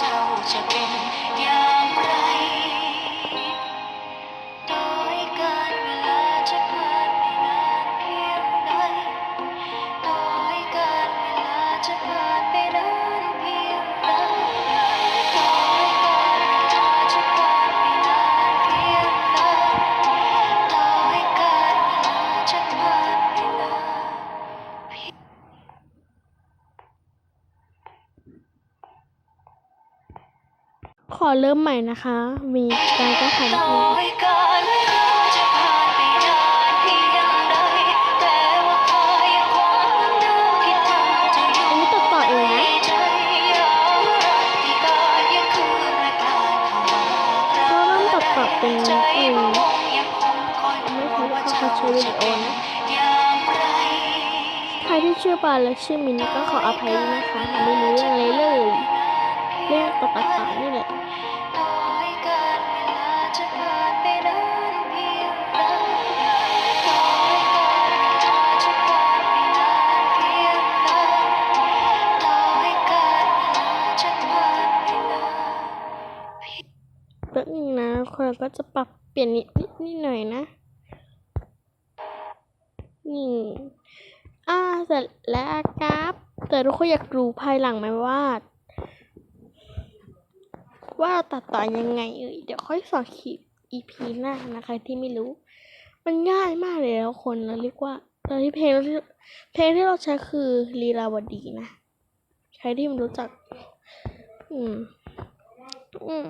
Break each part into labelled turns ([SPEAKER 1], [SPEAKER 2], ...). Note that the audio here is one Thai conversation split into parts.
[SPEAKER 1] touch again. Yeah. ขอเริ่มใหม่นะคะ มีการแก้ไขนิดนึง
[SPEAKER 2] เป็นเอ็มือนเดิมคิดถึงจะอยู่
[SPEAKER 1] อันนี้ตัดต่ออี
[SPEAKER 2] กายยังคืนะกลายเข้ามา
[SPEAKER 1] ก็เริ่มตัดต่อเป็นอง
[SPEAKER 2] ก็คงยังคงคอย
[SPEAKER 1] ไม่ใช่ว่า
[SPEAKER 2] ว่า
[SPEAKER 1] เขา
[SPEAKER 2] เธอ
[SPEAKER 1] ใช้วิดีโอ
[SPEAKER 2] น
[SPEAKER 1] นะใครที่ชื่อปาและชื่อมินก็ขออภัยด้วยนะคะไม่รู้เรื่องอะไรเลย เรื่องตัดต่อนี่แหละ
[SPEAKER 2] ต่อให้กรเวลาจะผ่านไปนานเพียงใดต่อให้การเวลาจะผ่านไปนานเพียงใดต่อให้การเวละผ่านไปนาน
[SPEAKER 1] แป๊บนึงนะคนก็จะปรับเปลี่ยนนิดนิดนิดหน่อยนะนี่อ่าเสร็จแล้วครับ แต่ทุกคนอยากรู้ภายหลังไหมว่า ว่าตัดต่อยังไงเอ่ยเดี๋ยวค่อยสอนคลิป EP หน้านะคะ ที่ไม่รู้ มันง่ายมากเลยแล้วคนเราเรียกว่าตอนที่เพลงที่เพลงที่เราใช้คือลีลาวดีนะ ใครที่มันรู้จัก อืม อืม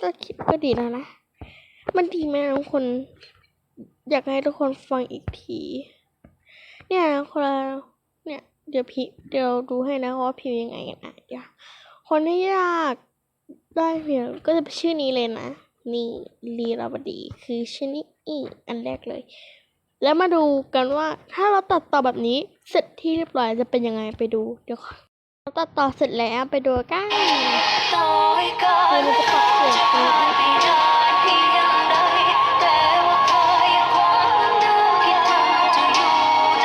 [SPEAKER 1] ก็คิดก็ดีแล้วนะ มันดีไหมทุกคน อยากให้ทุกคนฟังอีกที เนี่ยคนละเนี่ย เดี๋ยวพี่เดี๋ยวดูให้นะว่าพิมพ์ยังไงกันนะเดี๋ยวคนที่อยาก ได้เพียงก็จะเป็นชื่อนี้เลยนะ นี่ลีลาวดีคือชื่อนี้อีอันแรกเลย แล้วมาดูกันว่าถ้าเราตัดต่อแบบนี้เสร็จที่เรียบร้อยจะเป็นยังไงไปดูเดี๋ยวเราตัดต่อเสร็จแล้วไปดูกัน
[SPEAKER 2] ต่อให้การเวลาจะผ่านไปนานเพียงใดแต่ว่าเธอยังคงเหมือนเดิมคิดถึงจะอยู่ใน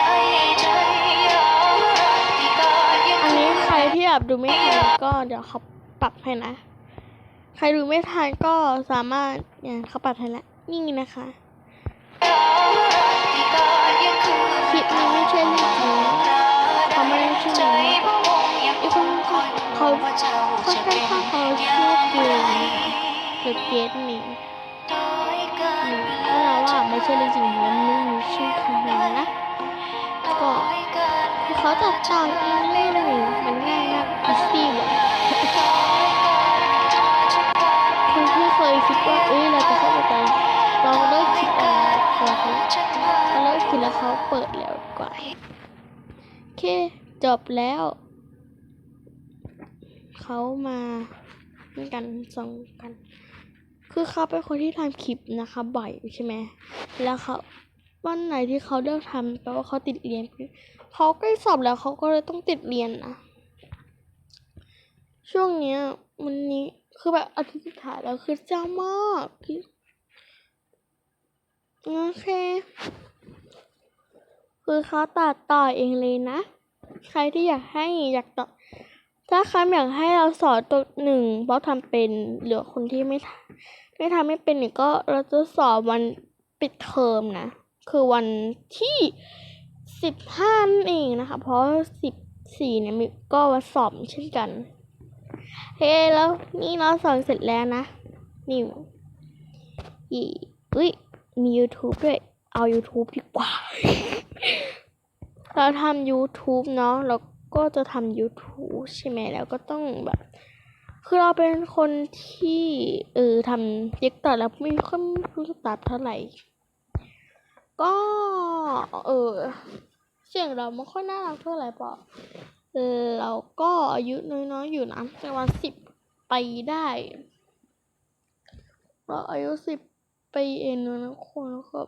[SPEAKER 2] ใจยามรักที่กายยัง
[SPEAKER 1] อัน
[SPEAKER 2] คื
[SPEAKER 1] นี้
[SPEAKER 2] น
[SPEAKER 1] ใครที่แบบดูไม่ทันก็เดี๋ยวเขาปรับให้นะ ใครดูไม่ทันก็สามารถเนี่ยเขาปรับให้ล้วนี่นะคะ
[SPEAKER 2] ค
[SPEAKER 1] ลิปนี้ไม่ใช่เรื่องจริงเขาไม่ได้ชื่อนี้
[SPEAKER 2] องค์ยัง
[SPEAKER 1] ไอ้
[SPEAKER 2] ค
[SPEAKER 1] นเขาเขา
[SPEAKER 2] เขา
[SPEAKER 1] แค่
[SPEAKER 2] เข้า
[SPEAKER 1] เขาชื่อเก
[SPEAKER 2] ไร
[SPEAKER 1] มหรือเกตนี่
[SPEAKER 2] ต่อให้การ
[SPEAKER 1] อืม
[SPEAKER 2] เรา
[SPEAKER 1] ว่าไม่ใช่เรื่องจริงแล้วไม่มีชื่อเขาเลยนะ
[SPEAKER 2] ต่อให้การเขา
[SPEAKER 1] ตัดต่อเองเลย
[SPEAKER 2] จะผ่าน
[SPEAKER 1] เขาเลิกคิดแล้วเขาเปิดแล้วกว่าโอเค จบแล้ว เขามาด้วยกันสองกัน คือเขาเป็นคนที่ทำคลิปนะคะบ่อยใช่ไหมแล้วเขาวันไหนที่เขาเลิกทำแปลว่าเขาติดเรียนเขาใกล้สอบแล้วเขาก็เลยต้องติดเรียนนะช่วงเนี้ยมันนี้คือแบบอาทิตย์สุดท้ายแล้วคือเจ้ามากคือ โอเค คือเขาตัดต่อเองเลยนะ ใครที่อยากให้อยากต่อ ถ้าใครอยากให้เราสอนตัวหนึ่งเพราะทำเป็นเหลือคนที่ไม่ทำไม่ทำไม่เป็นเนี่ยก็เราจะสอนวันปิดเทอมนะ คือวันที่สิบห้านั่นเองนะคะ เพราะสิบสี่เนี่ยมีก็วันสอบเช่นกันเฮ้แล้วนี่เราสอนเสร็จแล้วนะ นี่อีอุ้ย มี YouTube ด้วย เอา YouTube ดีกว่า เราทำ YouTube เนาะเราก็จะทำ YouTube ใช่ไหมแล้วก็ต้องแบบ คือเราเป็นคนที่เออทำ TikTok แล้วไม่ค่อยรู้สตาร์ทเท่าไหร่ ก็เออเสียงเราไม่ค่อยน่ารักเท่าไหร่เปล่าเราก็อายุน้อยๆอยู่นะประมาณสิบปีได้เราอายุสิบ เองนะทุกคนนะครับ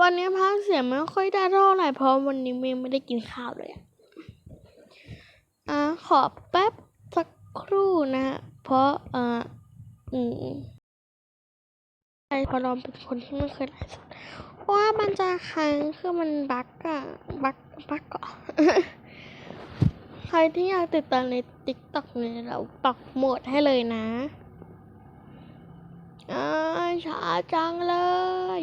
[SPEAKER 1] วันนี้พักเสียงไม่ค่อยได้เท่าไหร่เพราะวันนี้เมย์ไม่ได้กินข้าวเลยอะอะขอแป๊บสักครู่นะฮะเพราะอ่าอืมใช่พราะเราเป็นคนที่ไม่เคยไลฟ์สดเพราะว่ามันจะค้างคือมันบั๊กอะบั๊กบั๊กก่อใครที่อยากติดตามใน TikTok เนี่ยเราปักหมดให้เลยนะ ช้าจังเลย